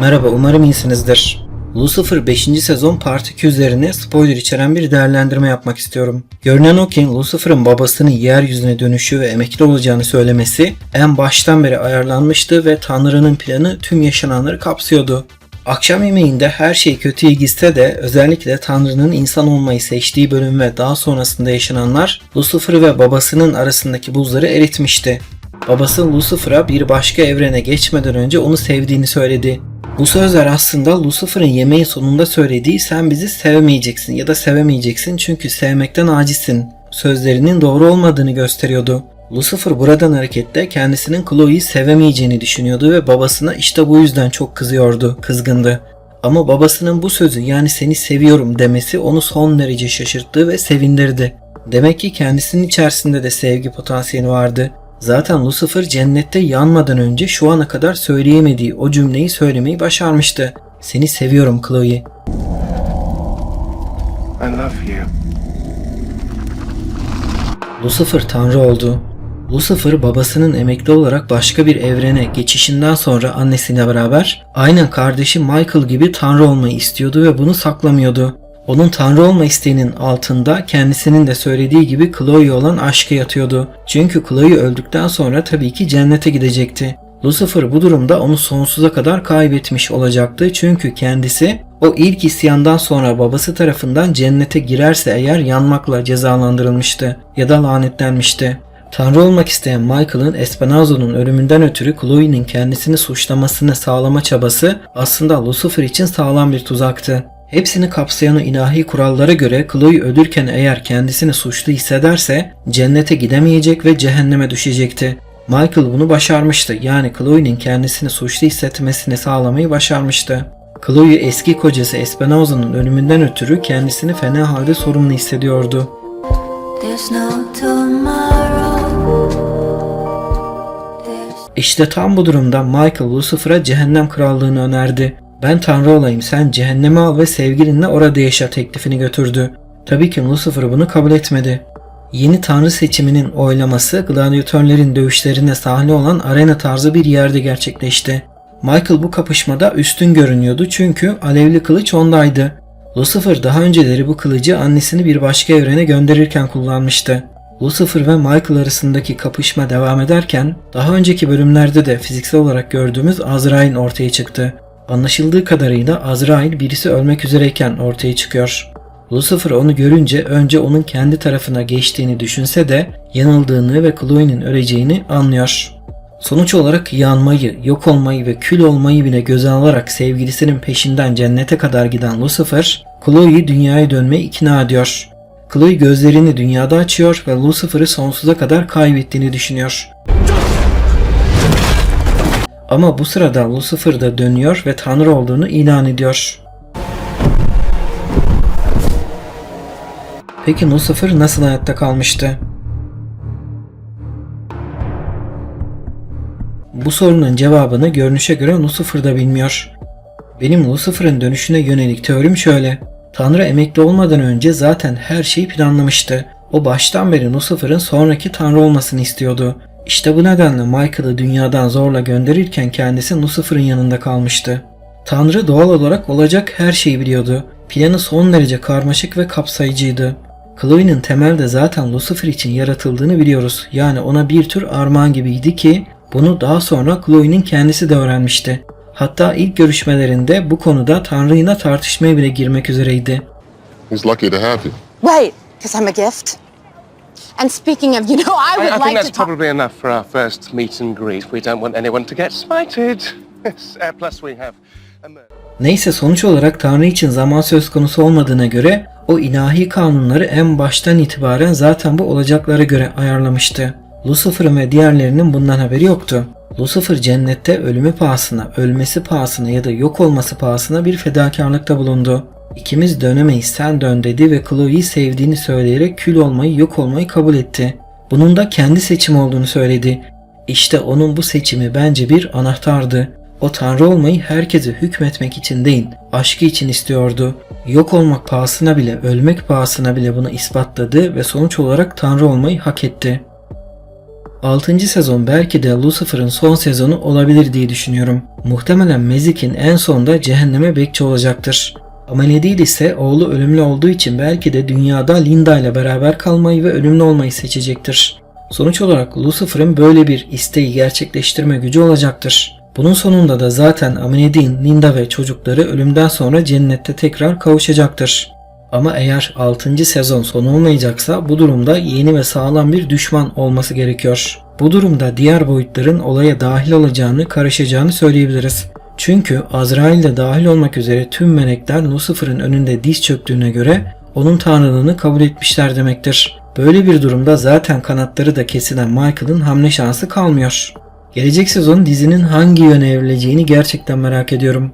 Merhaba, umarım iyisinizdir. Lucifer 5. sezon Part 2 üzerine spoiler içeren bir değerlendirme yapmak istiyorum. Görünen o ki Lucifer'ın babasının yeryüzüne dönüşü ve emekli olacağını söylemesi en baştan beri ayarlanmıştı ve Tanrı'nın planı tüm yaşananları kapsıyordu. Akşam yemeğinde her şey kötüye gitse de özellikle Tanrı'nın insan olmayı seçtiği bölüm ve daha sonrasında yaşananlar Lucifer ve babasının arasındaki buzları eritmişti. Babası Lucifer'a bir başka evrene geçmeden önce onu sevdiğini söyledi. Bu sözler aslında Lucifer'ın yemeğin sonunda söylediği sen bizi sevmeyeceksin ya da sevemeyeceksin çünkü sevmekten acizsin sözlerinin doğru olmadığını gösteriyordu. Lucifer buradan hareketle kendisinin Chloe'yi sevemeyeceğini düşünüyordu ve babasına işte bu yüzden çok kızıyordu, kızgındı. Ama babasının bu sözü yani seni seviyorum demesi onu son derece şaşırttı ve sevindirdi. Demek ki kendisinin içerisinde de sevgi potansiyeli vardı. Zaten Lucifer cennette yanmadan önce şu ana kadar söyleyemediği o cümleyi söylemeyi başarmıştı. Seni seviyorum Chloe. I love you. Lucifer tanrı oldu. Lucifer babasının emekli olarak başka bir evrene geçişinden sonra annesiyle beraber aynen kardeşi Michael gibi tanrı olmayı istiyordu ve bunu saklamıyordu. Onun tanrı olma isteğinin altında kendisinin de söylediği gibi Chloe olan aşkı yatıyordu. Çünkü Chloe öldükten sonra tabii ki cennete gidecekti. Lucifer bu durumda onu sonsuza kadar kaybetmiş olacaktı çünkü kendisi o ilk isyandan sonra babası tarafından cennete girerse eğer yanmakla cezalandırılmıştı ya da lanetlenmişti. Tanrı olmak isteyen Michael'ın Espanazo'nun ölümünden ötürü Chloe'nin kendisini suçlamasını sağlama çabası aslında Lucifer için sağlam bir tuzaktı. Hepsini kapsayan o ilahi kurallara göre Chloe ölürken eğer kendisini suçlu hissederse cennete gidemeyecek ve cehenneme düşecekti. Michael bunu başarmıştı. Yani Chloe'nin kendisini suçlu hissetmesini sağlamayı başarmıştı. Chloe eski kocası Espinoza'nın ölümünden ötürü kendisini fena halde sorumlu hissediyordu. No İşte tam bu durumda Michael Lucifer'a cehennem krallığını önerdi. Ben tanrı olayım sen cehenneme al ve sevgilinle orada yaşa teklifini götürdü. Tabii ki Lucifer bunu kabul etmedi. Yeni tanrı seçiminin oylaması gladyatörlerin dövüşlerine sahne olan arena tarzı bir yerde gerçekleşti. Michael bu kapışmada üstün görünüyordu çünkü alevli kılıç ondaydı. Lucifer daha önceleri bu kılıcı annesini bir başka evrene gönderirken kullanmıştı. Lucifer ve Michael arasındaki kapışma devam ederken daha önceki bölümlerde de fiziksel olarak gördüğümüz Azrail ortaya çıktı. Anlaşıldığı kadarıyla Azrail birisi ölmek üzereyken ortaya çıkıyor. Lucifer onu görünce önce onun kendi tarafına geçtiğini düşünse de yanıldığını ve Chloe'nin öleceğini anlıyor. Sonuç olarak yanmayı, yok olmayı ve kül olmayı bile göze alarak sevgilisinin peşinden cennete kadar giden Lucifer, Chloe'yi dünyaya dönmeye ikna ediyor. Chloe gözlerini dünyada açıyor ve Lucifer'ı sonsuza kadar kaybettiğini düşünüyor. Ama bu sırada Lucifer da dönüyor ve Tanrı olduğunu ilan ediyor. Peki Lucifer nasıl hayatta kalmıştı? Bu sorunun cevabını görünüşe göre Lucifer da bilmiyor. Benim Lucifer'ın dönüşüne yönelik teorim şöyle. Tanrı emekli olmadan önce zaten her şeyi planlamıştı. O baştan beri Lucifer'ın sonraki Tanrı olmasını istiyordu. İşte bu nedenle Michael'ı dünyadan zorla gönderirken kendisi Lucifer'ın yanında kalmıştı. Tanrı doğal olarak olacak her şeyi biliyordu. Planı son derece karmaşık ve kapsayıcıydı. Chloe'nin temelde zaten Lucifer için yaratıldığını biliyoruz. Yani ona bir tür armağan gibiydi ki bunu daha sonra Chloe'nin kendisi de öğrenmişti. Hatta ilk görüşmelerinde bu konuda Tanrı'yla tartışmaya bile girmek üzereydi. He's lucky to have you. Right, because I'm a gift. And speaking of, you know, I I, would I think like that's to talk. probably enough for our first meet and greet. We don't want anyone to get smited. Uh, plus we have. Neyse sonuç olarak Tanrı için zaman söz konusu olmadığına göre o ilahi kanunları en baştan itibaren zaten bu olacaklara göre ayarlamıştı. Lucifer'ın ve diğerlerinin bundan haberi yoktu. Lucifer cennette ölümü pahasına, ölmesi pahasına ya da yok olması pahasına bir fedakarlıkta bulundu. İkimiz dönemeyiz sen dön dedi ve Chloe'yi sevdiğini söyleyerek kül olmayı yok olmayı kabul etti. Bunun da kendi seçimi olduğunu söyledi. İşte onun bu seçimi bence bir anahtardı. O tanrı olmayı herkese hükmetmek için değil, aşkı için istiyordu. Yok olmak pahasına bile, ölmek pahasına bile bunu ispatladı ve sonuç olarak tanrı olmayı hak etti. 6. sezon belki de Lucifer'ın son sezonu olabilir diye düşünüyorum. Muhtemelen Mezik'in en sonda cehenneme bekçi olacaktır. Amele değil ise oğlu ölümlü olduğu için belki de dünyada Linda ile beraber kalmayı ve ölümlü olmayı seçecektir. Sonuç olarak Lucifer'ın böyle bir isteği gerçekleştirme gücü olacaktır. Bunun sonunda da zaten Ameneddin, Linda ve çocukları ölümden sonra cennette tekrar kavuşacaktır. Ama eğer 6. sezon sonu olmayacaksa bu durumda yeni ve sağlam bir düşman olması gerekiyor. Bu durumda diğer boyutların olaya dahil olacağını, karışacağını söyleyebiliriz. Çünkü Azrail de dahil olmak üzere tüm melekler Lucifer'ın önünde diz çöktüğüne göre onun tanrılığını kabul etmişler demektir. Böyle bir durumda zaten kanatları da kesilen Michael'ın hamle şansı kalmıyor. Gelecek sezon dizinin hangi yöne evrileceğini gerçekten merak ediyorum.